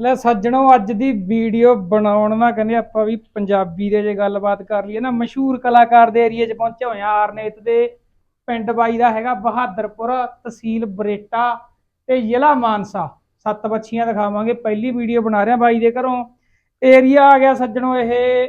ਲੈ ਸੱਜਣੋ, ਅੱਜ ਦੀ ਵੀਡੀਓ ਬਣਾਉਣ ਨਾਲ ਕਹਿੰਦੇ ਆਪਾਂ ਵੀ ਪੰਜਾਬੀ ਦੇ ਜੇ ਗੱਲਬਾਤ ਕਰ ਲਈਏ ਨਾ, ਮਸ਼ਹੂਰ ਕਲਾਕਾਰ ਦੇ ਏਰੀਏ 'ਚ ਪਹੁੰਚੇ ਹੋਏ ਆ ਆਰਨੇਤ ਦੇ ਪਿੰਡ ਬਾਈ ਦਾ ਹੈਗਾ ਬਹਾਦਰਪੁਰ ਤਹਿਸੀਲ ਬਰੇਟਾ ਤੇ ਜ਼ਿਲ੍ਹਾ ਮਾਨਸਾ। ਸੱਤ ਬੱਚੀਆਂ ਦਿਖਾਵਾਂਗੇ, ਪਹਿਲੀ ਵੀਡੀਓ ਬਣਾ ਰਿਹਾ ਬਾਈ ਦੇ ਘਰੋਂ। ਏਰੀਆ ਆ ਗਿਆ ਸੱਜਣੋ, ਇਹ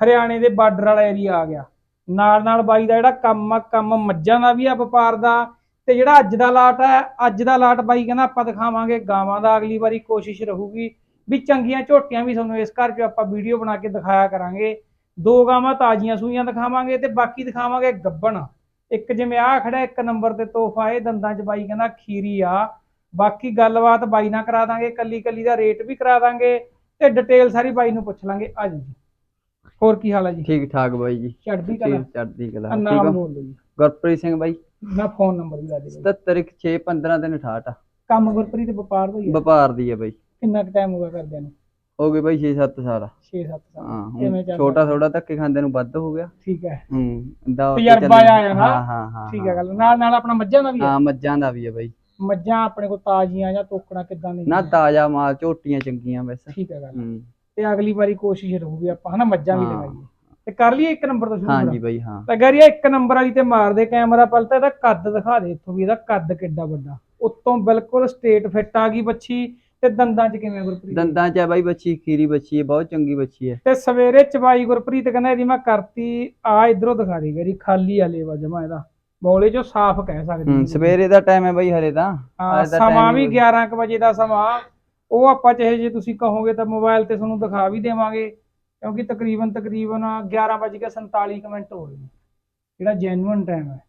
ਹਰਿਆਣੇ ਦੇ ਬਾਰਡਰ ਵਾਲਾ ਏਰੀਆ ਆ ਗਿਆ। ਨਾਲ ਨਾਲ ਬਾਈ ਦਾ ਜਿਹੜਾ ਕੰਮ ਆ, ਕੰਮ ਮੱਝਾਂ ਦਾ ਵੀ ਆ, ਵਪਾਰ ਦਾ। ਤੇ ਜਿਹੜਾ ਅੱਜ ਦਾ ਲਾਟ ਹੈ ਅੱਜ ਦਾ ਲਾਟ ਬਾਈ ਕਹਿੰਦਾ ਆਪਾਂ ਦਿਖਾਵਾਂਗੇ ਗਾਵਾਂ ਦਾ ਅਗਲੀ ਵਾਰੀ ਕੋਸ਼ਿਸ਼ ਰਹੂਗੀ ਵੀ ਚੰਗੀਆਂ ਝੋਟੀਆਂ ਵੀ ਤੁਹਾਨੂੰ ਇਸ ਘਰ 'ਚ ਆਪਾਂ ਵੀਡੀਓ ਬਣਾ ਕੇ ਦਿਖਾਇਆ ਕਰਾਂਗੇ। ਦੋ ਗਾਵਾਂ ਤਾਜ਼ੀਆਂ ਸੂਈਆਂ ਦਿਖਾਵਾਂਗੇ ਤੇ ਬਾਕੀ ਦਿਖਾਵਾਂਗੇ ਗੱਬਣ। ਇੱਕ ਜਿਵੇਂ ਆ ਖੜਾ ਇੱਕ ਨੰਬਰ ਤੇ ਤੋਹਫਾ ਇਹ ਦੰਦਾਂ 'ਚ ਬਾਈ ਕਹਿੰਦਾ ਖੀਰੀ ਆ। ਬਾਕੀ ਗੱਲਬਾਤ ਬਾਈ ਨਾਲ ਕਰਾ ਦਾਂਗੇ ਕੱਲੀ ਕੱਲੀ ਦਾ ਰੇਟ ਵੀ ਕਰਾ ਦਾਂਗੇ ਤੇ ਡਿਟੇਲ ਸਾਰੀ ਬਾਈ ਨੂੰ ਪੁੱਛ ਲਾਂਗੇ। ਆ ਜੀ ਹੋਰ ਕੀ ਹਾਲ ਹੈ ਜੀ? ਠੀਕ ਠਾਕ ਬਾਈ ਜੀ। ਚੜ੍ਹਦੀ ਕਲਾ। ਚੜ੍ਹਦੀ ਕਲਾ। ਠੀਕ ਆ ਗੁਰਪ੍ਰੀਤ ਸਿੰਘ ਬਾਈ। ਮੈਂ ਫੋਨ ਨੰਬਰ ਵੀ ਲਾ ਦੇ ਬਾਈ 77 ਤੇ 68 ਕੰਮ ਗੁਰਪ੍ਰੀਤ ਵਪਾਰ ਦਾ ਹੀ ਵਪਾਰ ਦੀ ਹੈ ਬਾਈ। ਕਿੰਨਾ ਕੁ ਟਾਈਮ ਹੋ ਗਿਆ ਕਰਦਿਆਂ ਨੂੰ? ਹੋ ਗਏ ਬਾਈ 6-7 ਸਾਲ। 6-7 ਸਾਲ। ਹਾਂ ਕਿਵੇਂ? ਛੋਟਾ ਥੋੜਾ ਧੱਕੇ ਖਾਂਦੇ ਨੂੰ ਵੱਧ ਹੋ ਗਿਆ। ਠੀਕ ਹੈ। ਹੂੰ ਦਾ ਤਜਰਬਾ ਆਇਆ ਨਾ? ਹਾਂ ਹਾਂ ਹਾਂ ਠੀਕ ਹੈ ਗੱਲ। ਨਾਲ ਨਾਲ ਆਪਣਾ ਮੱਝਾਂ ਦਾ ਵੀ ਹੈ ਮੱਝਾਂ ਦਾ ਵੀ ਹੈ ਬਾਈ। ਮੱਝਾਂ ਆਪਣੇ ਕੋਲ ਤਾਜ਼ੀਆਂ ਜਾਂ ਤੋਕੜਾਂ ਕਿੱਦਾਂ ਦੀਆਂ? ਨਾ ਤਾਜ਼ਾ ਮਾਲ ਝੋਟੀਆਂ ਚੰਗੀਆਂ ਵੈਸੇ ਠੀਕ ਹੈ ਗੱਲ। ਹੂੰ। ਤੇ ਅਗਲੀ ਵਾਰੀ ਕੋਸ਼ਿਸ਼ ਰਹੂਗੀ ਆਪਾਂ ਹਨਾ? ਮੱਝਾਂ ਵੀ। ਲਗਾਈਏ। ਤੇ ਕਰ ਲਈਏ ਇੱਕ ਨੰਬਰ ਤੋਂ ਸ਼ੁਰੂ ਹਾਂ ਫਿਰ? ਜੀ ਬਾਈ ਹਾਂ। ਤਾਂ ਗਰੀਆ ਇੱਕ ਨੰਬਰ ਵਾਲੀ ਤੇ ਮਾਰਦੇ ਕੈਮਰਾ ਪਹਿਲਾਂ ਤਾਂ ਇਹਦਾ ਕੱਦ ਦਿਖਾ ਦੇ ਇੱਥੋਂ ਵੀ ਇਹਦਾ ਕੱਦ ਕਿੱਡਾ ਵੱਡਾ। ਉੱਤੋਂ ਬਿਲਕੁਲ ਸਟੇਟ ਫਿੱਟ ਆ ਗਈ ਬੱਚੀ ਤੇ ਦੰਦਾਂ 'ਚ ਕਿਵੇਂ ਗੁਰਪ੍ਰੀਤ? ਦੰਦਾਂ ਚ ਹੈ ਬਾਈ ਬੱਚੀ ਖੀਰੀ ਬੱਚੀ ਹੈ ਬਹੁਤ ਚੰਗੀ ਬੱਚੀ ਹੈ ਤੇ ਸਵੇਰੇ ਚਬਾਈ ਗੁਰਪ੍ਰੀਤ ਕਹਿੰਦਾ ਇਹਦੀ ਮੈਂ ਕਰਤੀ ਆ ਇਧਰੋਂ ਦਿਖਾ ਦੇ ਗਰੀ ਖਾਲੀ ਆ ਲੇਵਾ ਜਮਾ ਇਹਦਾ। ਬੋਲੇ ਚੋਂ ਸਾਫ਼ ਕਹਿ ਸਕਦੇ ਹੂੰ ਹਾਂ। ਸਵੇਰੇ ਦਾ ਟਾਈਮ ਹੈ ਬਾਈ ਹਰੇ ਤਾਂ। ਹਾਂ ਅੱਜ ਦਾ ਸਮਾਂ ਵੀ ਹੀ 11 ਕੁ ਵਜੇ ਦਾ ਸਮਾਂ। ਉਹ ਆਪਾਂ ਚਾਹੇ ਜੇ ਤੁਸੀਂ ਕਹੋਗੇ ਤਾਂ ਮੋਬਾਈਲ ਤੇ ਤੁਹਾਨੂੰ ਦਿਖਾ ਵੀ ਦੇਵਾਂਗੇ। ਕਿਉਂਕਿ ਤਕਰੀਬਨ ਤਕਰੀਬਨ 11 ਵਜੇ ਕੇ 47 ਕੁ ਮਿੰਟ ਹੋ ਨੇ। ਜਿਹੜਾ ਜੈਨੂਇਨ ਟਾਈਮ ਹੈ।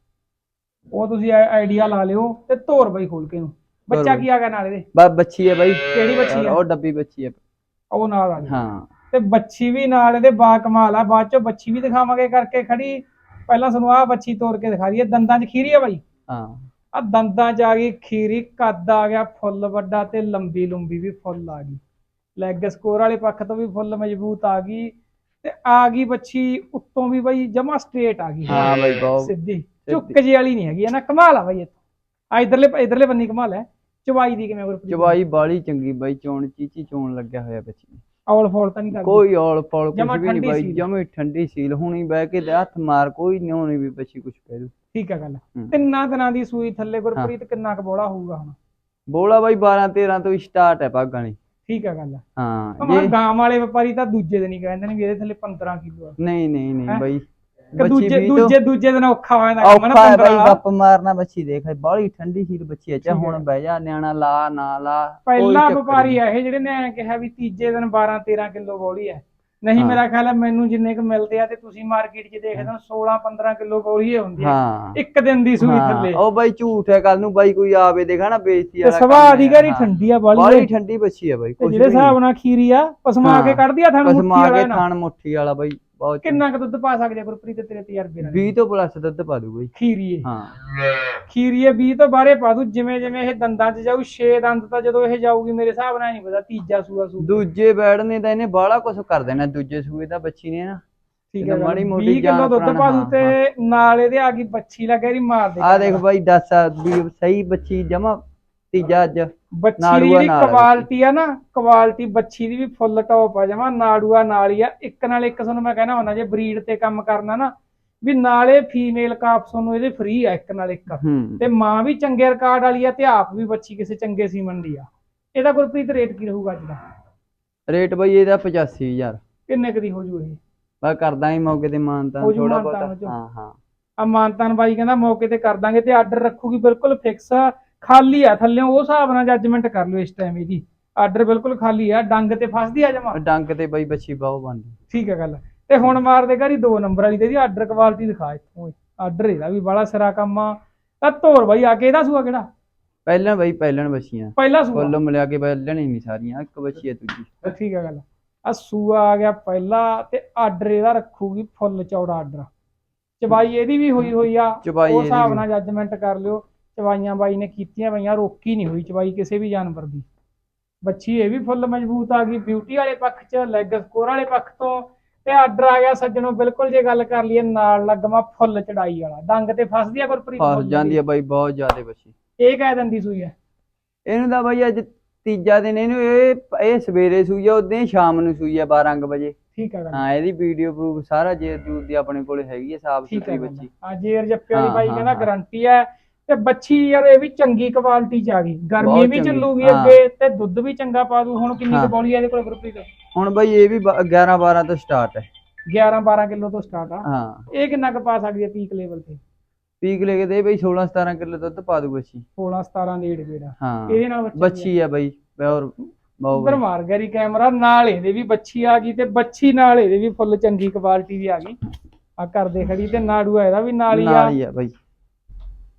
ਉਹ ਤੁਸੀਂ ਆਈਡੀਆ ਲਾ ਲਿਓ ਤੇ ਧੋਰ ਬਈ ਖੋਲ ਕੇ ਨੂੰ ਬੱਚਾ ਕੀ ਆ ਗਿਆ ਨਾਲ ਇਹਦੇ? ਬਸ ਬੱਚੀ ਹੈ ਬਾਈ। ਕਿਹੜੀ ਬੱਚੀ ਆ? ਉਹ ਡੱਬੀ ਬੱਚੀ ਹੈ। ਉਹ ਨਾਲ ਆ ਗਈ। ਹਾਂ। ਤੇ ਬੱਚੀ ਵੀ ਨਾਲ ਇਹਦੇ ਬਾ ਕਮਾਲ ਆ। ਬਾਅਦ ਚੋਂ ਬੱਚੀ ਵੀ ਦਿਖਾਵਾਂਗੇ ਕਰਕੇ ਖੜੀ। ਪਹਿਲਾਂ ਤੁਹਾਨੂੰ ਆਹ ਬੱਚੀ ਤੋੜ ਕੇ ਦਿਖਾ ਦਈਏ। ਦੰਦਾਂ 'ਚ ਖੀਰੀ ਆ ਬਾਈ? ਹਾਂ। ਆ ਦੰਦਾਂ 'ਚ ਆ ਗਈ ਖੀਰੀ। ਕੱਦ ਆ ਗਿਆ ਫੁੱਲ ਵੱਡਾ ਤੇ ਲੰਬੀ ਲੰਬੀ ਵੀ ਫੁੱਲ ਆ ਗਈ। ਲੈਗ ਸਕੋਰ ਵਾਲੇ ਪੱਖ ਤੋਂ ਵੀ ਫੁੱਲ ਮਜ਼ਬੂਤ ਆ ਗਈ ਤੇ ਆ ਗਈ ਬੱਚੀ ਉੱਤੋਂ ਵੀ ਬਈ ਜਮਾ ਸਟ੍ਰੇਟ ਆ ਗਈ। ਹਾਂ ਬਾਈ ਬਹੁਤ ਸਿੱਧੀ। ਝੁੱਕ ਜੀ ਵਾਲੀ ਨਹੀਂ ਹੈਗੀ ਹੈ ਨਾ ਕਮਾਲ ਆ ਬਈ ਇੱਥੋਂ ਆ ਇਧਰਲੇ ਇਧਰਲੇ ਬੰਨੀ ਕਮਾਲ ਹੈ। ਚਵਾਈ ਦੀ ਕਿਵੇਂ ਗੁਰਪ੍ਰੀਤ? ਚਵਾਈ ਬਾਲੀ ਚੰਗੀ ਬਾਈ ਚੋਣ ਚੀਚੀ ਚੋਣ ਲੱਗਿਆ ਹੋਇਆ ਬੱਚੀ। ਔਲ ਫੋਲ ਤਾਂ ਨਹੀਂ ਕਰਦੀ। ਕੋਈ ਔਲ ਪੌਲ ਕੁਝ ਵੀ ਨਹੀਂ ਬਾਈ। ਜਮੇ ਠੰਡੀ ਸੀਲ। ਹੁਣੀ ਬਹਿ ਕੇ ਤੇ ਹੱਥ ਮਾਰ ਕੋਈ ਨਹੀਂ ਹੋਣੀ ਵੀ ਬੱਚੀ ਕੁਝ ਕਹਿ ਦੂ ਠੀਕ ਹੈ ਗੱਲ। ਤਿੰਨਾਂ ਦਿਨਾਂ ਦੀ ਸੂਈ ਥੱਲੇ ਗੁਰਪ੍ਰੀਤ ਕਿੰਨਾ ਕੁ ਬੋਲਾ ਹੋਊਗਾ ਹੁਣ? ਬੋਲਾ ਬਾਈ 12 13 ਤੋਂ ਸਟਾਰਟ ਹੈ ਭਾਗਾਂ ਵਾਲੀ। ਠੀਕ ਹੈ ਗੱਲ ਹਾਂ ਜੇ ਗਾਂ ਵਾਲੇ ਵਪਾਰੀ ਤਾਂ ਦੂਜੇ ਦਿਨ ਹੀ ਕਹਿੰਦੇ ਨੇ ਵੀ ਇਹਦੇ ਥੱਲੇ 15 ਕਿਲੋ ਆ ਨਹੀਂ ਨਹੀਂ? ਨਹੀਂ ਬਾਈ ਦੂਜੇ ਦੂਜੇ ਦੂਜੇ ਦਿਨ ਔਖਾ ਹੋ ਜਾਂਦਾ ਕੰਮ ਨਾ ਔਖਾ ਬਾਈ 15 ਗੱਪ ਮਾਰਨਾ ਬੱਚੀ ਦੇਖ ਬਾਲੀ ਠੰਡੀ ਸੀਲ ਬੱਚੀ ਠੀਕ ਹੁਣ। ਬਹਿ ਜਾ ਨਿਆਣਾ ਲਾ ਨਾ ਲਾ ਪਹਿਲਾ ਵਪਾਰੀ। ਆ ਇਹ ਜਿਹੜੇ ਨੇ ਐਂ ਕਿਹਾ ਵੀ ਤੀਜੇ ਦਿਨ 12 13 ਕਿਲੋ ਬੋਲੀ ਹੈ ਨਹੀਂ। ਮੇਰਾ ਖਿਆਲ ਹੈ ਮੈਨੂੰ ਜਿੰਨੇ ਕੁ ਮਿਲਦੇ ਆ ਤੇ ਤੁਸੀਂ ਮਾਰਕੀਟ 'ਚ ਦੇਖਦੇ ਹੋ 16 15 ਕਿਲੋ ਬੋਲੀ ਹੁੰਦੀ ਹੈ ਹਾਂ ਇੱਕ ਦਿਨ ਦੀ ਸੂਈ ਥੱਲੇ ਉਹ ਬਾਈ ਝੂਠ ਹੈ ਕੱਲ ਨੂੰ ਬਾਈ ਕੋਈ ਆਵੇ ਦੇਖਾ ਨਾ ਬੇਇੱਜ਼ਤੀ ਵਾਲਾ ਸਵਾ ਅਧਿਕਾਰੀ। ਠੰਡੀ ਆ ਬਾਲੀ ਬਾਲੀ ਠੰਡੀ ਬੱਚੀ ਹੈ ਬਾਈ ਜਿਹੜੇ ਹਿਸਾਬ ਨਾਲ ਖੀਰੀ ਆ ਪਸਮਾ ਕੇ। ਕੱਢਦੀ ਆ ਥਣ ਮੁੱਠੀ ਵਾਲਾ ਕੇ ਨਾ। ਥਾਣ ਮੁੱਠੀ ਵਾਲਾ ਬਾਈ ਬਹੁਤ ਕਿੰਨਾ ਕੁ ਦੁੱਧ ਪਾ ਸਕਦੇ ਆ ਗੁਰਪ੍ਰੀਤ ਤੇਰੇ ਤਜਰਬੇ ਨਾਲ? 20 ਤੋਂ ਪਲੱਸ ਦੁੱਧ ਪਾ ਦੂ ਬਾਈ ਖੀਰੀਏ। ਹਾਂ। ਖੀਰੀਏ 20 ਤੋਂ ਬਾਹਰੇ ਪਾ ਦੂ ਜਿਵੇਂ ਜਿਵੇਂ ਇਹ ਦੰਦਾਂ 'ਚ ਜਾਊ 6 ਦੰਦ ਤਾਂ ਜਦੋਂ ਇਹ ਜਾਊਗੀ ਮੇਰੇ ਹਿਸਾਬ ਨਾਲ ਨਹੀਂ ਪਤਾ ਤੀਜਾ ਸੂਆ ਸੂ। ਦੂਜੇ ਬੈੜ ਨੇ ਤਾਂ ਇਹਨੇ ਬਾਹਲਾ ਕੁਝ ਕਰ ਦੇਣਾ ਦੂਜੇ ਸੂਏ ਦਾ ਬੱਚੀ ਨੇ ਨਾ। ਠੀਕ ਹੈ ਮਾੜੀ ਮੋਟੀ 20 ਕਿਲੋ ਜਾਨ ਦੁੱਧ ਪਾ ਦੂ ਤੇ ਨਾਲ ਇਹਦੇ ਆ ਗਈ ਬੱਚੀ ਲੱਗੇ ਇਹਦੀ ਮਾਰ ਦੇ। ਆ ਦੇਖ ਬਾਈ ਦੱਸ ਵੀ ਸਹੀ ਬੱਚੀ ਜਮਾ ਤੀਜਾ ਅੱਜ। ਬੱਚੀ ਦੀ ਨਾਲ ਆ ਕੁਆਲਿਟੀ ਆ ਨਾ ਕੁਆਲਿਟੀ ਬੱਚੀ ਦੀ ਵੀ ਫੁੱਲ ਟੌਪ ਆ ਜਮਾ ਨਾੜੂਆ ਨਾਲ ਹੀ ਆ। ਇੱਕ ਨਾਲ ਇੱਕ ਤੁਹਾਨੂੰ ਮੈਂ ਕਹਿਣਾ ਹੁੰਦਾ ਜੇ ਬਰੀਡ ਤੇ ਕੰਮ ਕਰਨਾ ਨਾ ਵੀ ਨਾਲੇ ਫੀਮੇਲ ਕਾਫ ਤੁਹਾਨੂੰ ਇਹਦੇ ਫ੍ਰੀ ਆ ਇੱਕ ਨਾਲ ਇੱਕ। ਤੇ ਮਾਂ ਵੀ ਚੰਗੇ ਰਿਕਾਰਡ ਵਾਲੀ ਆ ਤੇ ਆਪ ਵੀ ਬੱਚੀ ਕਿਸੇ ਚੰਗੇ ਸੀਮਨ ਦੀ ਆ। ਇਹਦਾ ਗੁਰਪ੍ਰੀਤ ਰੇਟ ਕੀ ਰਹੂਗਾ ਅੱਜ ਦਾ? ਰੇਟ ਬਾਈ ਇਹਦਾ 85000 ਕਿੰਨੇ ਕੁ ਦੀ ਹੋ ਜੂ ਇਹ? ਬਾ ਕਰਦਾ ਹੀ ਮੌਕੇ ਤੇ ਥੋੜਾ ਮਾਨਤਾਨ ਹੋ ਬਹੁਤਾ। ਹਾਂ ਹਾਂ। ਆ ਮਾਨਤਾਨ ਬਾਈ ਕਹਿੰਦਾ ਮੌਕੇ ਤੇ ਕਰ ਦਾਂਗੇ ਤੇ ਆਰਡਰ ਰੱਖੂਗੀ ਬਿਲਕੁਲ ਫਿਕਸ ਖਾਲੀ ਆ ਥੱਲੇ ਉਹ ਹਿਸਾਬ ਨਾਲ ਜੱਜਮੈਂਟ ਕਰ ਲਿਓ ਇਸ ਟਾਈਮ ਇਹਦੀ। ਆਰਡਰ ਬਿਲਕੁਲ ਖਾਲੀ ਆ ਡੰਗ ਤੇ ਫਸਦੀ ਆ ਜਮਾ? ਡੰਗ ਤੇ ਬਾਈ ਬੱਚੀ ਬਹੁਤ ਬਣਦੀ। ਠੀਕ ਹੈ ਗੱਲ। ਤੇ ਹੁਣ ਮਾਰਦੇ ਘਰੀ ਦੋ ਨੰਬਰ ਵਾਲੀ ਤੇ ਇਹਦੀ ਆਰਡਰ ਕੁਆਲਿਟੀ ਦਿਖਾ ਇੱਥੋਂ ਆਰਡਰ ਇਹਦਾ ਵੀ ਬੜਾ ਸਿਰਾ ਕੰਮ ਆ। ਤਾਂ ਧੋਰ ਬਾਈ ਆ ਕੇ ਇਹਦਾ ਸੂਆ ਕਿਹੜਾ? ਪਹਿਲਾਂ ਬਾਈ ਪਹਿਲਣ ਬੱਚੀਆਂ। ਪਹਿਲਾ ਸੂਆ? ਫੁੱਲ ਮਿਲਿਆ ਕੇ ਪਹਿਲਣ ਹੀ ਨਹੀਂ ਸਾਰੀਆਂ ਇੱਕ ਬੱਚੀ ਹੈ ਦੂਜੀ। ਠੀਕ ਹੈ ਗੱਲ। ਆ ਸੂਆ ਆ ਗਿਆ ਪਹਿਲਾ ਤੇ ਆਰਡਰ ਇਹਦਾ ਰੱਖੂਗੀ ਫੁੱਲ ਚੌੜਾ ਆਰਡਰ ਚਬਾਈ ਇਹਦੀ ਵੀ ਹੋਈ ਹੋਈ ਆ। ਚਬਾਈ ਉਹ ਹਿਸਾਬ। ਨਾਲ ਜੱਜਮੈਂਟ ਕਰ ਲਿਓ। ਚਵਾਈਆਂ ਬਾਈ ਨੇ ਕੀਤੀਆਂ ਪਈਆਂ ਰੋਕੀ ਨਹੀਂ ਹੋਈ ਚਵਾਈ ਕਿਸੇ ਵੀ ਜਾਨਵਰ ਦੀ। ਬੱਚੀ ਇਹ ਵੀ ਫੁੱਲ ਮਜ਼ਬੂਤ ਆ ਗਈ ਬਿਊਟੀ ਵਾਲੇ ਪੱਖ 'ਚ ਲੈਗ ਸਕੋਰ ਵਾਲੇ ਪੱਖ ਤੋਂ ਤੇ ਆਰਡਰ ਆ ਗਿਆ ਸੱਜਣੋ ਬਿਲਕੁਲ ਜੇ ਗੱਲ ਕਰ ਲਈਏ ਨਾਲ ਲੱਗਮਾ ਫੁੱਲ ਚੜਾਈ ਵਾਲਾ। ਡੰਗ ਤੇ ਫਸਦੀ ਆ ਗੁਰਪ੍ਰੀਤ ਫਸ ਜਾਂਦੀ। ਹੈ ਬਾਈ ਬਹੁਤ ਜ਼ਿਆਦਾ ਬੱਚੀ। ਇਹ ਕਹਿ ਦਿੰਦੀ ਸੂਈ ਹੈ ਇਹਨੂੰ ਤਾਂ ਬਾਈ ਅੱਜ ਤੀਜਾ ਦਿਨ ਇਹਨੂੰ ਇਹ ਇਹ ਸਵੇਰੇ ਸੂਈ ਆ ਉਦੋਂ ਸ਼ਾਮ ਨੂੰ ਸੂਈ ਆ 12 ਕੁ ਵਜੇ। ਠੀਕ ਹੈ ਹਾਂ ਇਹਦੀ ਵੀਡੀਓ ਪ੍ਰੂਫ ਸਾਰਾ ਜੇ ਜੂਰ ਦੀ ਆਪਣੇ ਕੋਲੇ ਹੈਗੀ ਹੈ ਸਾਫ਼ ਹੈ ਸੁਥਰੀ ਬੱਚੀ। ਆ ਜੇਰ ਜੱਪੇ ਵਾਲੀ ਹਾਂ, ਬਾਈ ਹਾਂ, ਕਹਿੰਦਾ ਹਾਂ। ਗਾਰੰਟੀ ਹੈ ਤੇ ਬੱਚੀ ਯਾਰ ਇਹ ਵੀ ਚੰਗੀ ਕੁਆਲਿਟੀ ਚ ਆ ਗਈ। ਗਰਮੀ ਬਹੁਤ ਵੀ ਚੰਗੀ, ਚੱਲੂਗੀ ਹਾਂ। ਅੱਗੇ ਤੇ ਦੁੱਧ ਵੀ ਚੰਗਾ ਪਾ ਦੂ। ਹੁਣ ਕਿੰਨੀ ਹਾਂ। ਕੁ ਬੋਲੀ ਆ ਇਹਦੇ ਕੋਲ ਗੁਰਪ੍ਰੀਤ? ਹੁਣ ਬਈ ਇਹ ਵੀ 11 12 ਤੋਂ ਸਟਾਰਟ ਹੈ। 11 12 ਕਿਲੋ ਤੋਂ ਸਟਾਰਟ ਆ। ਹਾਂ। ਇਹ ਕਿੰਨਾ ਕੁ ਪਾ ਸਕਦੀ ਹੈ ਪੀਕ ਲੈਵਲ ਤੇ? ਪੀਕ ਲੈ ਕੇ ਦੇ ਬਈ 16 17 ਕਿਲੋ ਦੁੱਧ ਪਾ ਦੂ ਬੱਚੀ। 16 17 ਦੇ ਏੜ ਹਾਂ। ਇਹਦੇ ਨਾਲ ਬੱਚੀ ਆ ਬਈ ਹੋਰ ਬਹੁਤ ਉਧਰ ਮਾਰ ਗਿਆ ਰੀ ਕੈਮਰਾ ਨਾਲ ਇਹਦੇ ਵੀ ਬੱਚੀ ਆ ਗਈ ਤੇ ਬੱਚੀ ਨਾਲ ਇਹਦੇ ਵੀ ਫੁੱਲ ਚੰਗੀ ਕੁਆਲਿਟੀ ਦੀ ਆ ਗਈ। ਆ ਕਰਦੇ ਖੜੀ ਤੇ ਨਾੜੂ ਆ ਇਹਦਾ ਵੀ ਨਾਲ ਹੀ ਆ। ਨਾਲ ਹੀ ਆ ਬਈ।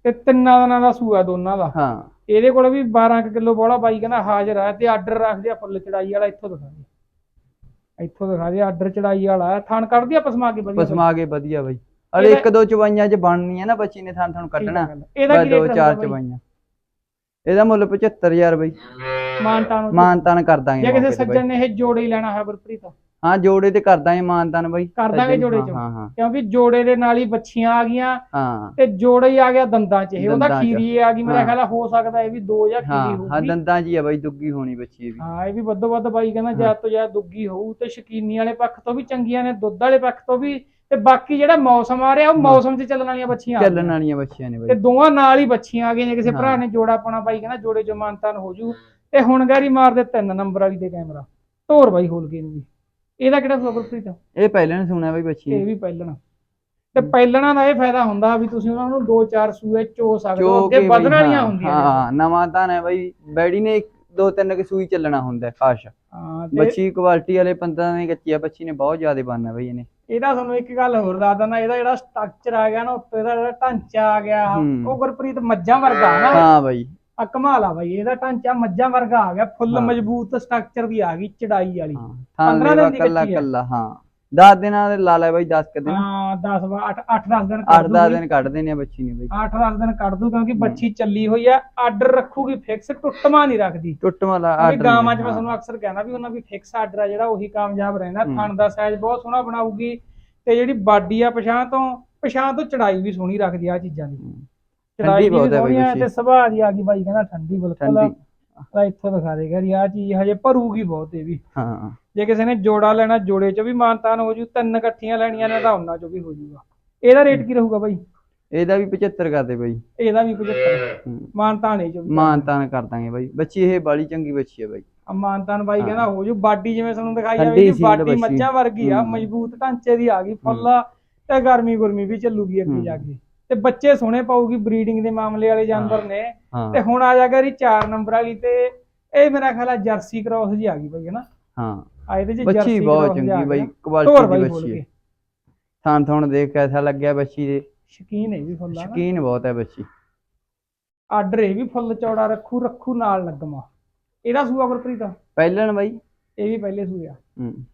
ਤੇ ਤਿੰਨਾਂ ਦਿਨਾਂ ਦਾ ਸੂਆ ਦੋਨਾਂ ਦਾ। ਹਾਂ। ਇਹਦੇ ਕੋਲ ਵੀ 12 ਕੁ ਕਿਲੋ ਬੋਲਾ ਬਾਈ ਕਹਿੰਦਾ ਹਾਜ਼ਰ ਆ ਤੇ ਆਰਡਰ ਰੱਖਦੇ ਆ ਫੁੱਲ ਚੜਾਈ ਵਾਲਾ ਇੱਥੋਂ ਦਿਖਾ ਦੇ ਇੱਥੋਂ ਦਿਖਾ ਦੇ ਆਰਡਰ ਚੜਾਈ ਵਾਲਾ। ਥਣ ਕੱਢਦੀ ਆ ਪਸਮਾ ਕੇ ਵਧੀਆ। ਪਸਮਾ ਕੇ ਵਧੀਆ ਬਈ। ਅਰੇ ਇੱਕ ਦੋ ਚਵਾਈਆਂ ਚ ਬਣਨੀ ਆ ਨਾ ਬੱਚੀ ਨੇ ਥਾਂ ਥਾਂ ਠੀਕ ਆ ਕੱਢਣਾ। ਇਹਦਾ ਕੀ ਦੋ ਰੇਟ ਚਾਰ ਚਾਰ ਚਵਾਈਆਂ। ਇਹਦਾ ਮੁੱਲ 75000 ਬਈ। ਮਾਨਤਾਨ ਮਾਨਤਾਨ ਕਰ ਦਾਂਗੇ ਜੇ ਕਿਸੇ ਸੱਜਣ। ਨੇ ਇਹ ਜੋੜੇ ਹੀ ਲੈਣਾ ਹੈ ਗੁਰਪ੍ਰੀਤ। ਹਾਂ ਜੋੜੇ ਤੇ ਕਰ ਦਾਂਗੇ ਮਾਨਤਾਨ ਬਈ। ਕਰ ਦਾਂਗੇ ਜੋੜੇ ਹਾਂ, ਚੋਂ। ਹਾਂ ਹਾਂ। ਕਿਉਂਕਿ ਜੋੜੇ ਦੇ ਨਾਲ ਹੀ ਬੱਚੀਆਂ ਆ ਗਈਆਂ ਹਾਂ। ਤੇ ਜੋੜਾ ਹੀ ਆ ਗਿਆ ਦੰਦਾਂ 'ਚ। ਇਹ ਉਹਦਾ 'ਚ। ਖੀਰੀ ਆ ਗਈ। ਮੇਰਾ ਹਾਂ। ਖਿਆਲ ਹੋ ਸਕਦਾ ਇਹ ਵੀ ਦੋ ਜਾਂ ਹਾਂ ਖੀਰੀ ਹਾਂ ਹੋਊਗੀ। ਦੰਦਾਂ ਜੀ ਆ ਬਈ ਦੁੱਗੀ ਹੋਣੀ ਬੱਚੀ ਇਹ ਵੀ। ਹਾਂ ਇਹ ਵੀ ਵੱਧੋ ਵੱਧ ਬਾਈ ਕਹਿੰਦਾ ਜ਼ਿਆਦਾ ਤੋਂ ਜ਼ਿਆਦਾ ਦੁੱਗੀ ਹੋਊ ਤੇ ਸ਼ਕੀਨੀ ਵਾਲੇ ਪੱਖ ਤੋਂ ਵੀ ਚੰਗੀਆਂ ਨੇ ਦੁੱਧ ਵਾਲੇ ਪੱਖ ਤੋਂ ਵੀ ਤੇ ਬਾਕੀ ਜਿਹੜਾ ਮੌਸਮ ਆ ਰਿਹਾ ਉਹ ਮੌਸਮ 'ਚ ਚੱਲਣ ਵਾਲੀਆਂ ਬੱਚੀਆਂ ਆ ਚੱਲਣ। ਵਾਲੀਆਂ ਬੱਚੀਆਂ ਨੇ ਤੇ ਬਈ ਦੋਵਾਂ ਨਾਲ ਹੀ ਬੱਚੀਆਂ ਆ ਗਈਆਂ ਜੇ ਕਿਸੇ ਹਾਂ। ਭਰਾ ਨੇ ਜੋੜਾ ਪਾਉਣਾ ਬਾਈ ਕਹਿੰਦਾ ਜੋੜੇ ਚ ਮਾਨਤਾਨ ਹੋ ਜੂ। ਤੇ ਹੁਣ ਗਾਰੀ ਮਾਰ ਦੇ ਤਿੰਨ ਨੰਬਰ ਵਾਲੀ ਦੇ ਕੈਮਰਾ। ਧੋਰ ਬਾਈ ਹੋਲ ਕੇ ਨੂੰ ਵੀ ਇਹਦਾ ਕਿਹੜਾ ਸੁਪਰਪ੍ਰੀਤ ਇਹ ਪਹਿਲਾਂ ਨੇ ਸੁਣਿਆ ਬਈ ਇਹ। ਵੀ ਪਹਿਲਣਾ ਤੇ ਪਹਿਲਣਾ ਦਾ ਇਹ ਫਾਇਦਾ ਹੁੰਦਾ ਵੀ ਤੁਸੀਂ ਉਹਨਾਂ ਨੂੰ ਦੋ ਚਾਰ ਸੂਏ ਚੋ ਸਕਦੇ ਹੋ ਅੱਗੇ ਵਧਣ ਵਾਲੀਆਂ ਹਾਂ, ਹੁੰਦੀਆਂ ਨੇ ਹਾਂ ਨਵਾਂ ਤਾਂ ਹੈ ਬਈ ਬੈਡੀ ਨੇ ਇੱਕ ਦੋ ਤਿੰਨ ਕਿ ਸੂਈ ਚੱਲਣਾ ਹੁੰਦਾ ਹੈ ਖਾਸ ਹਾਂ ਤੇ ਬੱਚੀ ਕੁਆਲਿਟੀ ਵਾਲੇ 15 ਦੀ ਕੱਚੀ ਆ ਬੱਚੀ ਨੇ ਬਹੁਤ ਜ਼ਿਆਦਾ ਬਣਨਾ ਬਈ ਇਹਨੇ। ਇਹਦਾ ਤੁਹਾਨੂੰ ਇੱਕ ਗੱਲ ਹੋਰ ਦੱਸ ਦਿੰਦਾ ਇਹਦਾ ਜਿਹੜਾ ਸਟਰਕਚਰ ਆ ਗਿਆ ਨਾ ਉੱਤੇ ਦਾ ਜਿਹੜਾ ਢਾਂਚਾ ਆ ਗਿਆ ਹੂੰ। ਉਹ ਗੁਰਪ੍ਰੀਤ ਮੱਝਾਂ ਵਰਗਾ ਨਾ। ਹਾਂ ਬਈ। ਆ ਕਮਾਲ ਆ ਬਾਈ ਇਹਦਾ ਢਾਂਚਾ ਮੱਝਾਂ ਵਰਗਾ ਆ ਗਿਆ ਫੁੱਲ ਹਾਂ। ਮਜ਼ਬੂਤ ਸਟਰਕਚਰ ਦੀ ਆ ਗਈ ਚੜਾਈ ਵਾਲੀ। ਹਾਂ ਥਾਂ 15 ਲੈਵਾ ਦਿਨ ਦੀ ਕੱਲਾ ਕੱਚੀ। ਕੱਲਾ ਹਾਂ। 10 ਦਿਨਾਂ ਦੇ ਲਾ ਲੈ ਬਈ 10 ਕ ਦਿਨ। ਹਾਂ 10 8 8 10 ਦਿਨ 8 10 ਦਿਨ ਕੱਢ ਦੇਣੇ ਆ ਬੱਚੀ ਨੇ ਬਈ। 8 10 ਦਿਨ ਕੱਢ ਦੂ ਕਿਉਂਕਿ ਬੱਚੀ ਚੱਲੀ ਹੋਈ ਆ ਆਰਡਰ ਰੱਖੂਗੀ ਫਿਕਸ ਟੁੱਟਮਾ ਨਹੀਂ ਰੱਖਦੀ। ਟੁੱਟ ਵਾਲਾ ਕਿਉਂਕਿ ਆਰਡਰ ਗਾਵਾਂ 'ਚ ਮੈਂ ਤੁਹਾਨੂੰ ਅਕਸਰ ਕਹਿੰਦਾ ਵੀ ਉਹਨਾਂ ਵੀ ਫਿਕਸ ਆਰਡਰ ਆ ਜਿਹੜਾ ਉਹੀ ਕਾਮਯਾਬ ਰਹਿੰਦਾ ਹੂੰ। ਥਣ ਦਾ ਸਾਈਜ਼ ਬਹੁਤ ਸੋਹਣਾ ਬਣਾਊਗੀ ਤੇ ਜਿਹੜੀ ਬਾਡੀ ਆ ਪਛਾਂ ਤੋਂ ਪਛਾਂ ਤੋਂ ਚੜਾਈ ਵੀ ਸੋਹਣੀ ਰੱਖਦੀ ਆ ਚੀਜ਼ਾਂ ਦੀ। ਠੰਡੀ ਬਹੁਤ ਹੈ ਬਈ ਆ। ਤੇ ਸੁਭਾਅ ਦੀ ਆ ਗਈ ਬਾਈ ਕਹਿੰਦਾ ਠੰਡੀ ਬਿਲਕੁਲ ਠੰਡੀ। ਆ ਇੱਥੋਂ ਦਿਖਾ ਦੇਗਾ ਯਾਰ ਚੀਜ਼ ਹਜੇ ਭਰੂਗੀ ਬਹੁਤ ਇਹ ਵੀ। ਹਾਂ। ਜੇ ਕਿਸੇ ਨੇ ਜੋੜਾ ਲੈਣਾ ਜੋੜੇ 'ਚ ਵੀ ਮਾਨਤਾਨ ਹੋ ਜੂ ਤਿੰਨ ਇਕੱਠੀਆਂ ਲੈਣੀਆਂ ਨੇ ਤਾਂ ਉਹਨਾਂ 'ਚ ਵੀ ਹੋ ਜੂਗਾ। ਇਹਦਾ ਰੇਟ ਕੀ ਰਹੂਗਾ ਬਾਈ? ਇਹਦਾ ਵੀ 75 ਕਰਦੇ ਬਈ। ਇਹਦਾ ਵੀ 75 ਹੂੰ। ਮਾਨਤਾਨ ਇਹ 'ਚ ਵੀ ਮਾਨ ਤਾਨ ਕਰ ਦਾਂਗੇ ਬਈ। ਬੱਚੀ ਇਹ ਬਾਲੀ ਚੰਗੀ ਬੱਚੀ ਹੈ ਬਈ। ਆ ਮਾਨਤਾਨ ਬਾਈ। ਕਹਿੰਦਾ ਹੋ ਜੂ ਬਾਡੀ ਜਿਵੇਂ ਤੁਹਾਨੂੰ ਦਿਖਾਈ ਆ ਠੰਡੀ ਵੀ ਸੀਲ ਬਾਡੀ। ਮੱਝਾਂ ਵਰਗੀ ਆ। ਮਜ਼ਬੂਤ ਢਾਂਚੇ ਦੀ ਆ ਗਈ ਫੁੱਲ ਤੇ ਗਰਮੀ ਗੁਰਮੀ ਵੀ ਚੱਲੂਗੀ ਅੱਗੇ। ਜਾ ਕੇ। ਤੇ ਬੱਚੇ ਸੋਹਣੇ ਪਾਊਗੀ ਬਰੀਡਿੰਗ ਦੇ ਮਾਮਲੇ ਵਾਲੇ ਜਾਨਵਰ ਨੇ। ਹਾਂ। ਤੇ ਹੁਣ ਆ ਜਾਗਾ ਰੀ 4 ਨੰਬਰ ਵਾਲੀ ਤੇ ਇਹ ਮੇਰਾ ਖਿਆਲ ਆ ਜਰਸੀ ਕ੍ਰਾਸ ਜੀ ਆ ਗਈ ਬਾਈ ਹਨਾ? ਹਾਂ। ਆ ਇਹਦੇ ਚ ਬੱਚੀ ਜਰਸੀ ਬਹੁਤ ਚੰਗੀ ਬਈ ਕੁਆਲਿਟੀ ਦੀ ਬੱਚੀ ਹੈ। ਥਾਂ ਥਾਂ ਦੇਖ ਕੇ ਐਸਾ ਲੱਗਿਆ ਬੱਚੀ ਦੇ। ਸ਼ਕੀਨ ਹੈ ਵੀ ਫੁੱਲ ਨਾ ਸ਼ਕੀਨ ਬਹੁਤ ਹੈ ਬੱਚੀ। ਆਰਡਰ ਇਹ ਵੀ ਫੁੱਲ ਚੌੜਾ ਰੱਖੂ ਰੱਖੂ ਨਾਲ ਲੱਗਮਾ। ਇਹਦਾ ਸੂਆ ਗੁਰਪ੍ਰੀਤ? ਪਹਿਲਣ ਬਈ। ਇਹ ਵੀ ਪਹਿਲੇ ਸੂਆ ਹੂੰ।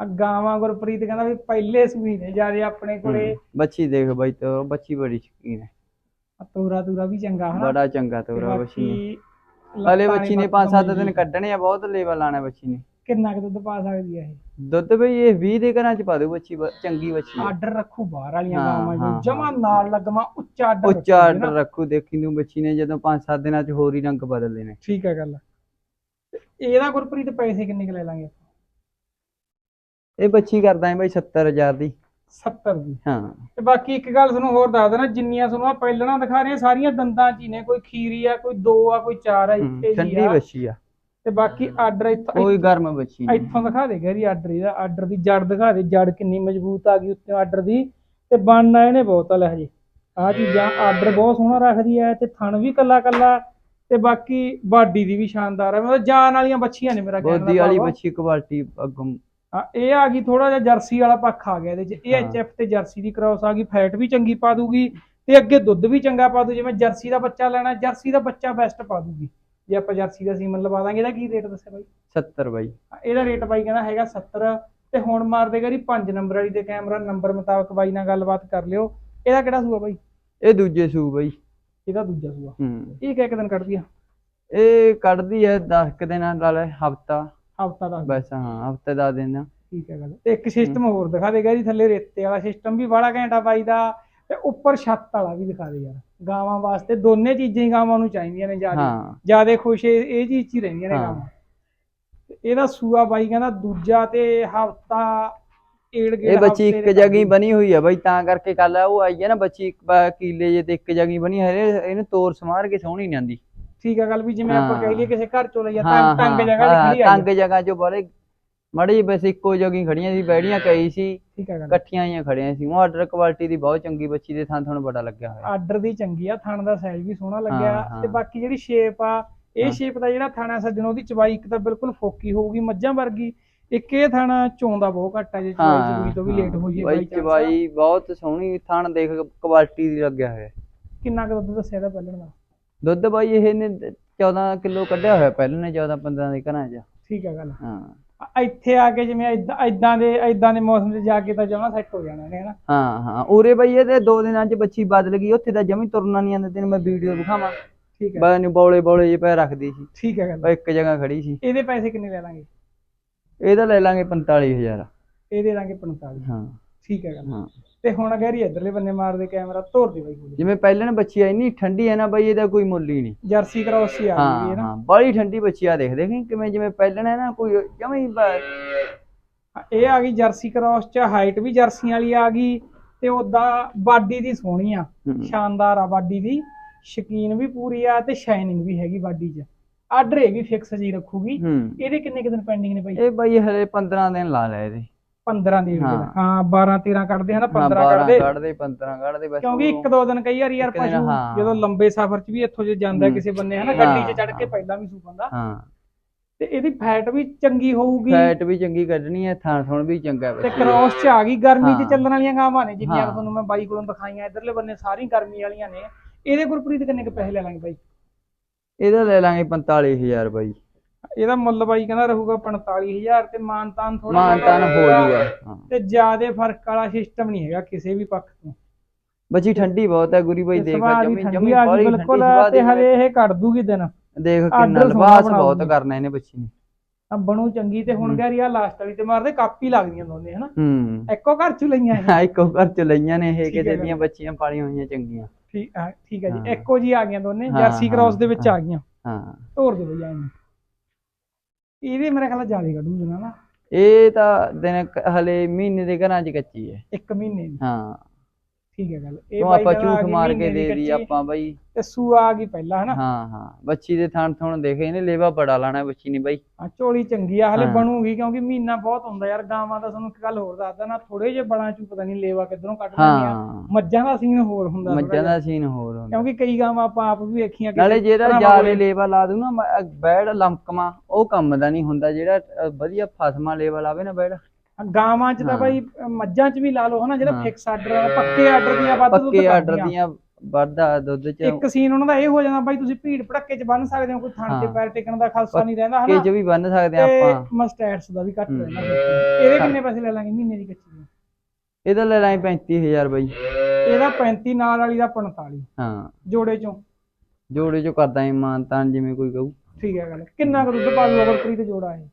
ਆ ਗਾਵਾਂ ਗੁਰਪ੍ਰੀਤ ਕਹਿੰਦਾ ਵੀ ਪਹਿਲੇ ਸੂਈ ਨੇ ਆਪਣੇ ਕੋਲੇ। ਬੱਚੀ ਦੇਖ ਬਈ ਤੋ ਬੱਚੀ ਬੜੀ ਸ਼ਕੀਨ ਹੈ। ਆ ਤੋਰਾ ਤੂਰਾ ਵੀ ਚੰਗਾ ਹਨਾ। ਬੜਾ ਚੰਗਾ ਤੋਰਾ ਬੱਚੀ ਨੇ। ਹਲੇ ਬੱਚੀ ਨੇ ਪੱਟ 5-7 ਤੋਂ ਦਿਨ ਕੱਢਣੇ ਆ ਬਹੁਤ ਲੇਵਲ ਆਣਾ ਬੱਚੀ ਨੇ। ਕਿੰਨਾ ਕੁ ਦੁੱਧ ਪਾ ਸਕਦੀ ਆ ਇਹ? ਦੁੱਧ ਬਈ ਇਹ 20 ਦੇ ਘਰਾਂ ਚ ਪਾ ਦੂ ਬੱਚੀ ਚੰਗੀ ਬੱਚੀ ਆਰਡਰ ਰੱਖੂ ਬਾਹਰ ਵਾਲੀਆਂ ਗਾਵਾਂ ਜੋ। ਜਮਾ। ਨਾਲ ਲੱਗਮਾ ਉੱਚਾ ਆਰਡਰ ਉੱਚਾ ਆਰਡਰ ਰੱਖੂ ਦੇਖੀ ਤੂੰ ਬੱਚੀ ਨੇ ਜਦੋਂ 5-7 ਦਿਨਾਂ ਚ ਹੋਰ ਹੀ ਰੰਗ ਬਦਲ ਦੇਣੇ ਠੀਕ ਹੈ ਗੱਲ। ਇਹਦਾ ਗੁਰਪ੍ਰੀਤ ਪੈਸੇ ਕਿੰਨੇ ਕੁ ਲੈ ਲਾਂਗੇ? ਇਹ ਬੱਚੀ ਕਰਦਾ ਹੈ ਬਈ 70000 ਦੀ। 70 ਦੀ। ਹਾਂ। ਤੇ ਬਾਕੀ ਇੱਕ ਗੱਲ ਤੁਹਾਨੂੰ ਹੋਰ ਦੱਸ ਦੇਣਾ ਜਿੰਨੀਆਂ ਤੁਹਾਨੂੰ ਆ ਪਹਿਲਣਾ ਦਿਖਾ ਰਹੇ ਸਾਰੀਆਂ ਦੰਦਾਂ 'ਚ ਹੀ ਨੇ ਕੋਈ ਖੀਰੀ ਆ ਕੋਈ ਦੋ ਆ ਕੋਈ ਚਾਰ ਆ ਇੱਥੇ ਜੀ ਠੰਡੀ ਆ। ਬੱਚੀ ਆ। ਤੇ ਬਾਕੀ ਆਰਡਰ ਇੱਥੋਂ ਕੋਈ ਗਰਮ ਬੱਚੀ ਨਹੀਂ। ਇੱਥੋਂ ਦਿਖਾ ਦੇ ਗੈਰੀ ਆਰਡਰ ਇਹਦਾ ਆਰਡਰ ਦੀ ਜੜ ਦਿਖਾ ਦੇ ਜੜ ਕਿੰਨੀ ਮਜ਼ਬੂਤ ਆ ਗਈ ਉੱਤੇ ਆਰਡਰ ਦੀ। ਤੇ ਬਣਨਾ ਇਹਨੇ ਬਹੁਤ ਆ ਲੈ ਹਜੇ। ਆਹ ਚੀਜ਼ਾਂ ਆਰਡਰ ਬਹੁਤ ਸੋਹਣਾ ਰੱਖਦੀ ਹੈ ਤੇ ਥਣ ਵੀ ਕੱਲਾ ਕੱਲਾ ਤੇ ਬਾਕੀ ਬਾਡੀ ਦੀ ਵੀ ਸ਼ਾਨਦਾਰ ਹੈ ਮਤਲਬ ਜਾਨ ਵਾਲੀਆਂ ਬੱਚੀਆਂ ਨੇ ਮੇਰਾ ਕਹਿਣ ਬੋਦੀ ਵਾਲੀ ਆ। ਬੱਚੀ ਕੁਆਲਿਟੀ ਅੱਗੋਂ ਹਾਂ ਇਹ ਆ ਗਈ ਥੋੜਾ ਜਿਹਾ ਜਰਸੀ ਵਾਲਾ ਪੱਖ ਆ ਗਿਆ ਇਹਦੇ ਚ। ਇਹ। ਐਚਐਫ ਤੇ ਜਰਸੀ ਦੀ ਕ੍ਰਾਸ ਆ ਗਈ ਫੈਟ ਵੀ ਚੰਗੀ ਪਾ ਦੂਗੀ ਤੇ ਅੱਗੇ ਦੁੱਧ ਵੀ ਚੰਗਾ ਪਾ ਦੂ ਜਿਵੇਂ ਜਰਸੀ ਦਾ ਬੱਚਾ ਲੈਣਾ ਜਰਸੀ ਦਾ ਬੱਚਾ ਬੈਸਟ ਪਾ ਦੂਗੀ। ਜੇ ਆਪਾਂ ਜਰਸੀ ਦਾ ਸੀਮਨ ਲਵਾ ਦਾਂਗੇ ਇਹਦਾ ਕੀ ਰੇਟ ਦੱਸਿਆ ਬਾਈ? 70 ਬਾਈ। ਇਹਦਾ ਰੇਟ ਬਾਈ ਕਹਿੰਦਾ ਹੈਗਾ 70 ਤੇ ਹੁਣ ਮਾਰ ਦੇਗਾ ਜੀ 5 ਨੰਬਰ ਵਾਲੀ ਤੇ ਕੈਮਰਾ ਨੰਬਰ ਮੁਤਾਬਕ ਬਾਈ ਨਾਲ ਗੱਲਬਾਤ ਕਰ ਲਿਓ। ਇਹਦਾ ਕਿਹੜਾ ਸੂਆ ਬਾਈ? ਇਹ ਦੂਜੇ ਸੂ ਬਾਈ। ਇਹਦਾ ਦੂਜਾ ਸੂਆ। ਇਹ ਕਿਹ ਦਿਨ ਕੱਢਦੀ ਆ? ਇਹ ਕੱਢਦੀ ਹੈ 10 ਕ ਦਿਨਾਂ ਲਾ ਲੈ ਹਫਤਾ। ਹਫਤਾ ਦਾ। ਬਸ ਹਾਂ ਹਫ਼ਤੇ ਦਾ ਦਿਨ ਠੀਕ ਹੈ ਗੱਲ। ਤੇ ਇੱਕ ਸਿਸਟਮ ਹੋਰ ਦਿਖਾ ਦੇਗਾ ਜੀ ਥੱਲੇ ਰੇਤੇ ਵਾਲਾ ਸਿਸਟਮ ਵੀ ਬੜਾ ਘੈਂਟਾ ਬਾਈ ਦਾ ਤੇ ਉੱਪਰ ਛੱਤ ਵਾਲਾ ਵੀ ਦਿਖਾ ਦੇ ਯਾਰ। ਗਾਵਾਂ ਵਾਸਤੇ ਦੋਨੇ ਚੀਜ਼ਾਂ ਹੀ ਗਾਵਾਂ ਨੂੰ ਚਾਹੀਦੀਆਂ ਨੇ ਜ਼ਿਆਦਾ। ਹਾਂ। ਜ਼ਿਆਦਾ ਖੁਸ਼ ਇਹ ਇਹ ਚੀਜ਼ 'ਚ ਹੀ ਰਹਿੰਦੀਆਂ ਨੇ ਹਾਂ। ਗਾਵਾਂ। ਤੇ ਇਹਦਾ ਸੂਆ ਬਾਈ ਕਹਿੰਦਾ ਦੂਜਾ ਤੇ ਹਫਤਾ ਏੜ ਇਹ ਬੱਚੀ ਇੱਕ ਜਗ੍ਹਾ ਹੀ ਬਣੀ ਹੋਈ ਆ ਬਾਈ ਤਾਂ ਕਰਕੇ ਕੱਲ ਉਹ ਆਈ ਹੈ ਨਾ ਬੱਚੀ ਇੱਕ ਬਾ- ਕੀਲੇ ਜੇ ਤੇ ਇੱਕ ਜਗ੍ਹਾ ਹੀ ਬਣੀ ਹੈ ਇਹਨੂੰ ਤੋਰ ਸਮਾਰ ਕੇ ਸੋਹਣੀ ਨਹੀਂ ਆਂਦੀ। ਠੀਕ ਆ ਗੱਲ ਵੀ ਜਿਵੇਂ ਆਪਾਂ ਹਾਂ। ਕਹਿ ਲਈਏ ਕਿਸੇ ਘਰ ਚੋਂ ਲਈ ਆ ਤੰਗ ਜਗ੍ਹਾ ਖੜੀ ਆ ਤੰਗ ਜਗ੍ਹਾ ਚੋਂ ਬਾਰੇ ਮੜੀ ਬਸ ਇੱਕੋ ਜਗ੍ਹਾ ਹੀ ਖੜੀਆਂ ਸੀ ਬੈੜੀਆਂ ਕਈ ਸੀ ਠੀਕ ਆ ਗੱਲ ਇਕੱਠੀਆਂ ਹੀ ਖੜੀਆਂ ਸੀ ਉਹ ਆਰਡਰ ਕੁਆਲਿਟੀ ਦੀ ਬਹੁਤ ਚੰਗੀ ਬੱਚੀ ਦੇ ਥਾਂ ਤੁਹਾਨੂੰ ਬੜਾ ਲੱਗਿਆ ਹੋਇਆ ਆਰਡਰ ਦੀ ਚੰਗੀ ਆ ਥਣ ਦਾ ਸਾਈਜ਼ ਵੀ ਸੋਹਣਾ ਲੱਗਿਆ ਹਾਂ। ਤੇ ਬਾਕੀ ਜਿਹੜੀ ਸ਼ੇਪ ਆ ਇਹ ਹਾਂ। ਸ਼ੇਪ ਦਾ ਜਿਹੜਾ ਥਾਣਾ ਸੱਜਣ ਉਹਦੀ ਚਵਾਈ ਇੱਕ ਤਾਂ ਬਿਲਕੁਲ ਫੋਕੀ ਹੋਊਗੀ ਮੱਝਾਂ ਵਰਗੀ ਇੱਕ ਇਹ ਥਾਣਾ ਚੋਂਦਾ ਬਹੁਤ ਘੱਟ ਆ ਜੇ ਚਵਾਈ ਚੂਈ ਤੋਂ ਵੀ ਲੇਟ ਹੋ ਜਾਏ ਬਾਈ। ਚਵਾਈ ਬਹੁਤ ਸੋਹਣੀ ਥਣ ਦੇਖ ਕੁਆਲਿਟੀ ਦੀ ਲੱਗਿਆ ਹੋਇਆ ਕਿੰਨਾ ਕੁ ਦੁੱਧ ਦੱਸਿਆ ਇਹਦਾ ਪਹਿਲਾਂ ਦਾ ਦੁੱਧ ਬਾਈ ਇਹਨੇ 14 ਕਿਲੋ ਕੱਢਿਆ ਹੋਇਆ ਪਹਿਲਾਂ ਨੇ 14 15 ਦੇ ਘਰਾਂ 'ਚ। ਠੀਕ ਆ ਗੱਲ। ਹਾਂ। ਇੱਥੇ ਆ ਕੇ ਜਿਵੇਂ ਇਦਾਂ ਇਦਾਂ ਦੇ ਇਦਾਂ ਦੇ ਮੌਸਮ 'ਚ ਜਾ ਕੇ ਤਾਂ ਜਮਾ ਸੈੱਟ ਹੋ ਜਾਣਾ ਨੇ ਹਨਾ? ਹਾਂ ਹਾਂ। ਉਰੇ ਬਈ ਇਹਦੇ ਦੋ ਦਿਨਾਂ 'ਚ ਬੱਚੀ ਬਦਲ ਗਈ ਉੱਥੇ ਤਾਂ ਜਮੀ ਤੁਰਨਾ ਨਹੀਂ ਆਂਦਾ ਤੈਨੂੰ ਮੈਂ ਵੀਡੀਓ ਦਿਖਾਵਾਂ। ਠੀਕ ਹੈ ਬਾਈ ਨੂੰ ਬੌਲੇ ਬੌਲੇ ਜਿਹੇ ਪੈ ਰੱਖਦੀ ਸੀ। ਠੀਕ ਹੈ ਗੱਲ। ਉਹ ਇੱਕ ਜਗ੍ਹਾ ਖੜੀ ਸੀ। ਇਹਦੇ ਪੈਸੇ ਕਿੰਨੇ ਲੈ ਲਾਂਗੇ? ਇਹਦਾ ਲੈ ਲਾਂਗੇ 45000 ਇਹ ਦੇ ਦਾਂਗੇ 45 ਹਾਂ। ਠੀਕ ਹੈ ਗੱਲ। ਹਾਂ। ਤੇ ਹੁਣ ਗੈਰੀ ਇਧਰਲੇ ਬੰਨੇ ਮਾਰਦੇ ਕੈਮਰਾ ਤੋਰ ਦੇ ਬਾਈ ਕੋਲ ਜਿਵੇਂ ਪਹਿਲਾਂ ਨੇ ਬੱਚੀ ਆ ਇੰਨੀ ਠੰਡੀ ਹੈ ਨਾ ਬਾਈ ਇਹਦਾ ਕੋਈ ਮੁੱਲ ਹੀ ਨਹੀਂ। ਜਰਸੀ ਕ੍ਰਾਸ ਹੀ ਆ ਗਈ ਹਾਂ ਨਾ। ਹਾਂ ਬੜੀ ਠੰਡੀ ਬੱਚੀ ਆ ਦੇਖ ਦੇਖੀ ਕਿਵੇਂ ਜਿਵੇਂ ਪਹਿਲਾਂ ਨੇ ਨਾ ਕੋਈ ਜਮੀ ਇਹ ਆ ਗਈ ਜਰਸੀ ਕ੍ਰਾਸ ਚ ਹਾਈਟ ਵੀ ਜਰਸੀਆਂ ਵਾਲੀ ਆ ਗਈ ਤੇ ਉਦਾਂ ਬਾਡੀ ਦੀ ਸੋਹਣੀ ਆ ਸ਼ਾਨਦਾਰ ਆ ਬਾਡੀ ਦੀ। ਸ਼ਕੀਨ ਵੀ ਪੂਰੀ ਆ ਤੇ ਸ਼ਾਈਨਿੰਗ ਵੀ ਹੈਗੀ ਬਾਡੀ 'ਚ। ਆਰਡਰ ਇਹ ਵੀ ਫਿਕਸ ਜੀ ਰੱਖੂਗੀ। ਇਹਦੇ ਕਿੰਨੇ ਕੁ ਦਿਨ ਪੈਂਡਿੰਗ ਨੇ ਬਾਈ? ਇਹ ਬਾਈ ਹਲੇ 15 ਦਿਨ ਲਾ ਲਏ ਇਹਦੇ। 15 ਦੀ ਹਾਂ। ਹਾਂ 12 13 ਕੱਢਦੇ ਹਨਾ ਹਾਂ 15 12 ਕੱਢਦੇ ਕੱਢਦੇ 15 ਕੱਢਦੇ ਬਸ ਕਿਉਂਕਿ ਇੱਕ ਦੋ ਦਿਨ ਕਈ ਵਾਰੀ ਯਾਰ ਇੱਕ ਦਿਨ, ਪਸ਼ੂ ਹਾਂ। ਜਦੋਂ ਲੰਬੇ ਸਫ਼ਰ 'ਚ ਵੀ ਇੱਥੋਂ ਜੇ ਜਾਂਦਾ ਹੂੰ। ਕਿਸੇ ਬੰਨੇ ਹਨਾ ਗੱਡੀ 'ਚ ਚੜ ਕੇ ਹਾਂ। ਪਹਿਲਾਂ ਵੀ ਸੂ ਬੰਦਾ ਹਾਂ ਤੇ ਇਹਦੀ ਫੈਟ ਵੀ ਚੰਗੀ ਹੋਊਗੀ ਫੈਟ ਵੀ ਚੰਗੀ ਕੱਢਣੀ ਹੈ ਥਾਂ ਥੁਣ ਵੀ ਚੰਗਾ ਤੇ ਕ੍ਰਾਸ 'ਚ ਆ ਗਈ ਗਰਮੀ 'ਚ। ਚੱਲਣ ਵਾਲੀਆਂ ਗਾਵਾਂ ਨੇ ਜਿੰਨੀਆਂ ਹਾਂ। ਤੁਹਾਨੂੰ ਮੈਂ ਬਾਈ ਕੋਲੋਂ ਦਿਖਾਈਆਂ ਇਧਰਲੇ ਬੰਨੇ ਸਾਰੀ ਗਰਮੀ ਵਾਲੀਆਂ ਨੇ ਇਹਦੇ ਗੁਰਪ੍ਰੀਤ ਕਿੰਨੇ ਕੁ ਪੈਸੇ ਲੈ ਲਾਂਗੇ ਬਾਈ ਇਹਦਾ ਲੈ ਲਾਂਗੇ 45000 ਬਾਈ ਇਹਦਾ ਮੁੱਲ ਬਾਈ ਕਹਿੰਦਾ ਰਹੂਗਾ 45000 ਤੇ ਮਾਨਤਾਨ ਥੋੜਾ ਮਾਨਤਾਨ ਹੋ ਜੂਗਾ। ਹਾਂ। ਤੇ ਜਿਆਦੇ ਫ਼ਰਕ ਵਾਲਾ ਸਿਸਟਮ ਨਹੀਂ ਹੈਗਾ ਕਿਸੇ ਵੀ ਪੱਖ ਤੋਂ। ਬੱਚੀ ਠੰਡੀ ਬਹੁਤ ਹੈ ਗੁਰੀ ਬਾਈ ਤੇ ਦੇਖ ਦੀ ਜਮੀ ਠੰਡੀ ਜਮੀ ਆ ਗਈ ਬੜੀ ਬਿਲਕੁਲ ਤੇ ਹਲੇ ਇਹ ਕੱਢ ਦੂਗੀ ਦਿਨ। ਦੇਖ ਆਰਡਰ ਕਿੰਨਾ ਸੋਹਣਾ ਲਿਬਾਸ ਬਹੁਤ। ਕਰਨਾ ਇਹਨੇ ਬੱਚੀ ਨੇ। ਆ ਬਣੂ ਚੰਗੀ ਤੇ ਹੁਣ ਹੂੰ। ਗੈਰੀ ਆ ਲਾਸਟ ਵਾਲੀ ਤੇ ਮਾਰਦੇ ਕਾਪੀ ਲੱਗਦੀਆਂ ਦੋਨੇ ਹਨਾ? ਹੂੰ। ਇੱਕੋ ਘਰ ਚ ਲਈਆਂ ਇਹ। ਹਾਂ ਇੱਕੋ ਘਰ ਚ ਲਈਆਂ ਨੇ ਇਹ ਠੀਕ ਹੈ ਕਿਤੇ ਗੱਲ। ਦੀਆਂ ਬੱਚੀਆਂ ਪਾਲੀਆਂ ਹੋਈਆਂ ਚੰਗੀਆਂ। ਠੀਕ ਆ ਠੀਕ ਹੈ ਜੀ। ਹਾਂ। ਇੱਕੋ ਜੀ ਆ ਗਈਆਂ ਦੋਨੇ ਹਾਂ, ਜਰਸੀ ਕ੍ਰਾਸ ਦੇ ਵਿੱਚ ਹਾਂ। ਆ ਗਈਆਂ। ਹਾਂ। ਤੋਰ ਦੇ ਬਈ ਐਵੇਂ ਇਹਦੇ ਮੇਰੇ ਖਿਆਲ ਜ਼ਿਆਦਾ ਕੱਢੂ ਜਨਾ ਨਾ। ਇਹ ਤਾਂ ਦਿਨ ਹਲੇ ਮਹੀਨੇ ਦੇ ਘਰਾਂ ਚ ਕੱਚੀ ਹੈ। ਇੱਕ ਮਹੀਨੇ ਦੀ। ਹਾਂ। ਠੀਕ ਹੈ ਗੱਲ। ਇਹ ਬਾਈ ਆਪਾਂ ਝੂਠ ਮਾਰ ਕੇ ਦੇ ਦੀ ਆਪਾਂ ਬਾਈ। ਤੇ ਸੂਆ ਆ ਗਈ ਪਹਿਲਾਂ ਹਨਾ? ਹਾਂ ਹਾਂ। ਬੱਚੀ ਦੇ ਥਣ ਥਣ ਦੇਖੇ ਇਹਨੇ ਲੇਵਾ ਬੜਾ ਲਾਣਾ ਬੱਚੀ ਨੇ ਬਾਈ। ਆ ਝੋਲੀ ਚੰਗੀ ਆ ਹਲੇ। ਬਣੂਗੀ ਕਿਉਂਕਿ ਮਹੀਨਾ ਬਹੁਤ ਹੁੰਦਾ ਯਾਰ ਗਾਵਾਂ ਦਾ ਤੁਹਾਨੂੰ ਇੱਕ ਗੱਲ ਹੋਰ ਦੱਸਦਾ ਨਾ ਥੋੜੇ ਜਿਹੇ ਬਲਾਂ ਚ ਪਤਾ ਨਹੀਂ ਲੇਵਾ ਕਿੱਧਰੋਂ ਕੱਢ ਲੈਂਦੀਆਂ। ਮੱਝਾਂ ਦਾ ਸੀਨ ਹੋਰ ਹੁੰਦਾ ਮੱਝਾਂ। ਦਾ ਸੀਨ ਹੋਰ ਹੁੰਦਾ। ਕਿਉਂਕਿ ਕਈ ਗਾਵਾਂ ਆਪਾਂ ਆਪ ਵੀ ਵੇਖੀਆਂ ਨਾਲੇ ਜਿਹੜਾ ਜਾਲੇ। ਲੇਵਾ ਲਾ ਦੂ ਨਾ ਬੈੜ ਲਮਕਮਾ ਉਹ ਕੰਮ ਦਾ ਨਹੀਂ ਹੁੰਦਾ ਜਿਹੜਾ ਵਧੀਆ ਫਸਮਾ ਲੇਵਾ ਲਾਵੇ ਨਾ ਬੈੜ। ਗਾਵਾਂ ਚ ਤਾਂ ਹਾਂ। ਬਾਈ ਅ, ਮੱਝਾਂ ਚ ਵੀ ਲਾ ਲਓ ਹਨਾ ਜਿਹੜਾ ਹਾਂ। ਫਿਕਸ ਆਰਡਰ ਪੱਕੇ ਆਰਡਰ ਦੀਆਂ ਵੱਧ ਦੁੱਧ ਪੱਕੇ ਆਰਡਰ। ਦੀਆਂ ਵੱਧਦਾ ਦੁੱਧ ਚ ਇੱਕ ਸੀਨ ਉਹਨਾਂ ਦਾ ਇਹ ਹੋ ਜਾਂਦਾ ਬਾਈ ਤੁਸੀਂ ਭੀੜ ਭੜੱਕੇ ਚ ਬੰਨ ਸਕਦੇ ਹੋ ਕੋਈ ਥਣ ਤੇ ਹਾਂ। ਪੈਰ ਟਿਕਣ ਦਾ ਖਾਸਾ ਨਹੀਂ ਰਹਿੰਦਾ ਕੇ ਹਨਾ ਚ ਵੀ ਬੰਨ ਸਕਦੇ ਆ ਤੇ ਆਪਾਂ ਮਸਟੈਟਸ ਦਾ ਵੀ ਘੱਟ ਹੂੰ। ਰਹਿੰਦਾ। ਇਹਦੇ ਕਿੰਨੇ ਪੈਸੇ ਲੈ ਲਾਂਗੇ ਮਹੀਨੇ ਦੀ ਕੱਚੀ ਦੇ ਇਹਦਾ ਲੈ ਲਾਂਗੇ 35000 ਬਾਈ ਇਹਦਾ 35 ਨਾਲ ਵਾਲੀ ਦਾ 45 ਹਾਂ ਜੋੜੇ ਚੋਂ ਜੋੜੇ ਚੋਂ ਕਰਦਾ ਇਮਾਨ ਤਾਂ ਜਿਵੇਂ ਕੋਈ ਕਹੂ ਠੀਕ ਹੈ ਗੱਲ ਕਿੰਨਾ ਕੁ ਦੁੱਧ ਪਾ ਦੂ ਅਗਰ ਪ੍ਰੀਤ ਜੋੜਾ ਹੈ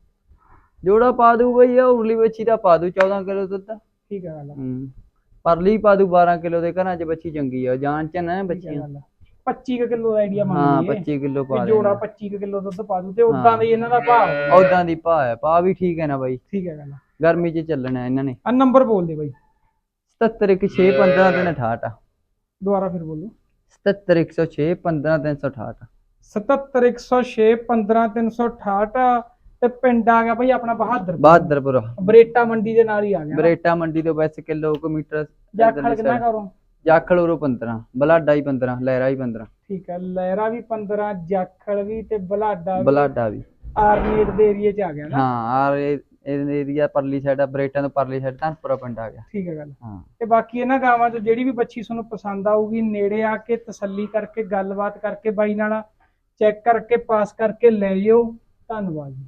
ਜੋੜਾ ਪਾ ਦੂ ਬਈ ਆ ਉਰਲੀ ਬੱਚੀ ਦਾ ਪਾ ਦੂ 14 ਕਿਲੋ ਦੁੱਧ। ਠੀਕ ਹੈ ਗੱਲ ਹੂੰ ਪਰਲੀ ਪਾ ਦੂ 12 ਕਿਲੋ ਦੇ ਘਰਾਂ 'ਚ ਬੱਚੀ ਚੰਗੀ ਆ ਜਾਨ ਚ ਨਾ ਹੈ ਬੱਚੀਆਂ। ਗੱਲ 25 ਕਿਲੋ ਦਾ ਆਈਡੀਆ ਹਾਂ ਮੰਨ ਲਈਏ। 25 ਕਿਲੋ ਪਾ ਜੋੜਾ ਦੇ 25 ਕਿਲੋ ਦੁੱਧ ਪਾ ਦੂ ਤੇ ਉਦਾਂ ਦਾ ਹੀ ਇਹਨਾਂ ਦਾ ਭਾਅ। ਉਦਾਂ ਦੀ ਪਾ ਹੈ ਪਾ ਵੀ ਠੀਕ ਹੈ ਨਾ ਬਾਈ। ਠੀਕ ਹੈ ਗੱਲ ਗਰਮੀ 'ਚ ਚੱਲਣਾ ਇਹਨਾਂ ਨੇ। ਆ ਨੰਬਰ ਬੋਲ ਦੇ ਬਾਈ। 77106 15 368 ਦੁਬਾਰਾ ਫਿਰ ਬੋਲੋ। 77106 15 368 77106 15368 ਤੇ ਪਿੰਡ ਆ ਗਿਆ ਭਾਈ ਆਪਣਾ ਬਹਾਦਰ। ਬਹਾਦਰਪੁਰ। ਬਰੇਟਾ ਮੰਡੀ ਦੇ ਨਾਲ ਹੀ ਆ ਗਿਆ। ਬਰੇਟਾ ਮੰਡੀ ਤੋਂ ਵੈਸੇ ਕਿਲੋਮੀਟਰ ਜਾਖਲ ਕਿੰਨਾ ਕਰੋ? ਜਾਖਲ ਉਰੋਂ 15 ਬਲਾਡਾ ਹੀ 15 ਲਹਿਰਾ ਹੀ 15 ਠੀਕ ਹੈ ਲਹਿਰਾ ਵੀ 15 ਜਾਖਲ ਵੀ ਤੇ ਬਲਾਡਾ ਵੀ। ਬਲਾਡਾ ਵੀ। ਆਰਨੀਤ ਦੇ ਏਰੀਏ ਚ ਆ ਗਿਆ ਨਾ? ਹਾਂ ਆਰ ਇਹ ਏਰੀਆ ਪਰਲੀ ਸਾਈਡ ਆ ਬਰੇਟਾ ਤੋਂ ਪਰਲੀ ਸਾਈਡ ਧਨਪੁਰਾ ਪਿੰਡ ਆ ਗਿਆ। ਠੀਕ ਹੈ ਗੱਲ। ਹਾਂ। ਤੇ ਬਾਕੀ ਇਹਨਾਂ ਗਾਵਾਂ ਚੋਂ ਜਿਹੜੀ ਵੀ ਬੱਚੀ ਤੁਹਾਨੂੰ ਪਸੰਦ ਆਊਗੀ ਨੇੜੇ ਆ ਕੇ ਤਸੱਲੀ ਕਰਕੇ ਗੱਲਬਾਤ ਕਰਕੇ ਬਾਈ ਨਾਲ ਚੈੱਕ ਕਰਕੇ ਪਾਸ ਕਰਕੇ ਲੈ ਜਿਓ। ਧੰਨਵਾਦ ਜੀ।